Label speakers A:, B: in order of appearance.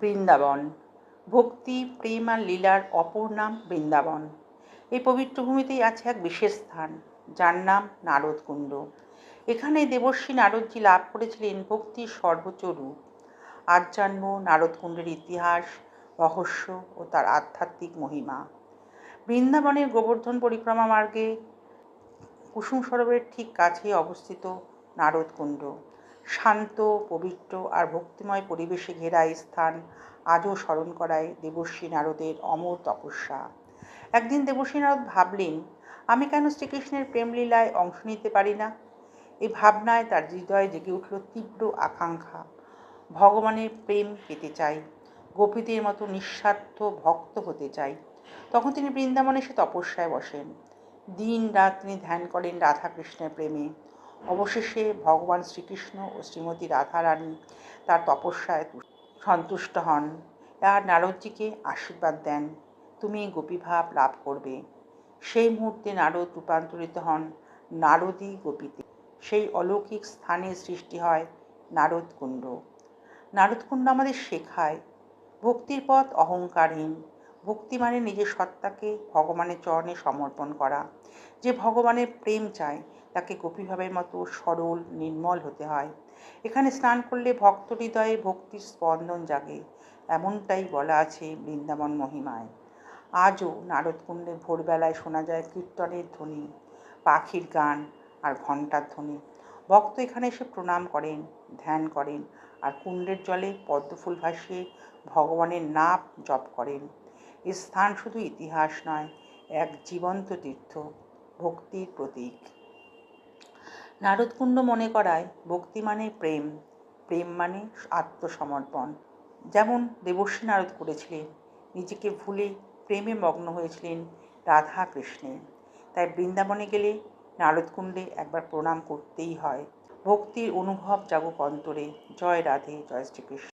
A: বৃন্দাবন। ভক্তি, প্রেম আর লীলার অপর নাম বৃন্দাবন। এই পবিত্র ভূমিতেই আছে এক বিশেষ স্থান, যার নাম নারদকুণ্ড এখানে দেবর্ষী নারদজি লাভ করেছিলেন ভক্তির সর্বোচ্চ রূপ। আজ জানব নারদকুণ্ডের ইতিহাস, রহস্য ও তার আধ্যাত্মিক মহিমা। বৃন্দাবনের গোবর্ধন পরিক্রমা মার্গে কুসুম সরোবরের ঠিক কাছেই অবস্থিত নারদকুণ্ড শান্ত, পবিত্র আর ভক্তিময় পরিবেশে ঘেরা এই স্থান আজও স্মরণ করায় দেবশ্রী নারদের অমর তপস্যা। একদিন দেবশ্রী নারদ ভাবলেন, আমি কেন শ্রীকৃষ্ণের প্রেমলীলায় অংশ নিতে পারি না? এই ভাবনায় তার হৃদয়ে জেগে উঠল তীব্র আকাঙ্ক্ষা। ভগবানের প্রেম পেতে চাই, গোপীদের মতো নিঃস্বার্থ ভক্ত হতে চাই। তখন তিনি বৃন্দাবনে এসে তপস্যায় বসেন। দিন রাত তিনি ধ্যান করেন রাধাকৃষ্ণের প্রেমে। অবশেষে ভগবান শ্রীকৃষ্ণ ও শ্রীমতী রাধারানী তার তপস্যায় সন্তুষ্ট হন। আর নারদজিকে আশীর্বাদ দেন। তুমি গোপীভাব লাভ করবে। সেই মুহূর্তে নারদ রূপান্তরিত হন নারদী গোপীতে। সেই অলৌকিক স্থানে সৃষ্টি হয় নারদকুণ্ড নারদকুণ্ড আমাদের শেখায়, ভক্তির পথ অহংকারহীন। ভক্তি মানে নিজের সত্তাকে ভগবানের চরণে সমর্পণ করা। যে ভগবানের প্রেম চায়, তাকে গোপীভাবের মতো সরল, নির্মল হতে হয়। এখানে স্নান করলে ভক্ত হৃদয়ে ভক্তির স্পন্দন জাগে, এমনটাই বলা আছে বৃন্দাবন মহিমায়। আজও নারদকুণ্ডে ভোরবেলায় শোনা যায় কীর্তনের ধ্বনি, পাখির গান আর ঘণ্টার ধ্বনি। ভক্ত এখানে এসে প্রণাম করেন, ধ্যান করেন আর কুণ্ডের জলে পদ্মফুল ভাসিয়ে ভগবানের নাম জপ করেন। এ স্থান শুধু ইতিহাস নয়, এক জীবন্ত তীর্থ। ভক্তির প্রতীক। নারদকুণ্ড মনে করায় ভক্তি মানে প্রেম প্রেম মানে আত্মসমর্পণ। যেমন দেবশ্রী নারদ করেছিলেন, নিজেকে ভুলে প্রেমে মগ্ন হয়েছিলেন রাধা কৃষ্ণে তাই বৃন্দাবনে গেলে নারদকুণ্ডে একবার প্রণাম করতেই হয়। ভক্তির অনুভব জাগুক অন্তরে। জয় রাধে, জয় শ্রীকৃষ্ণ।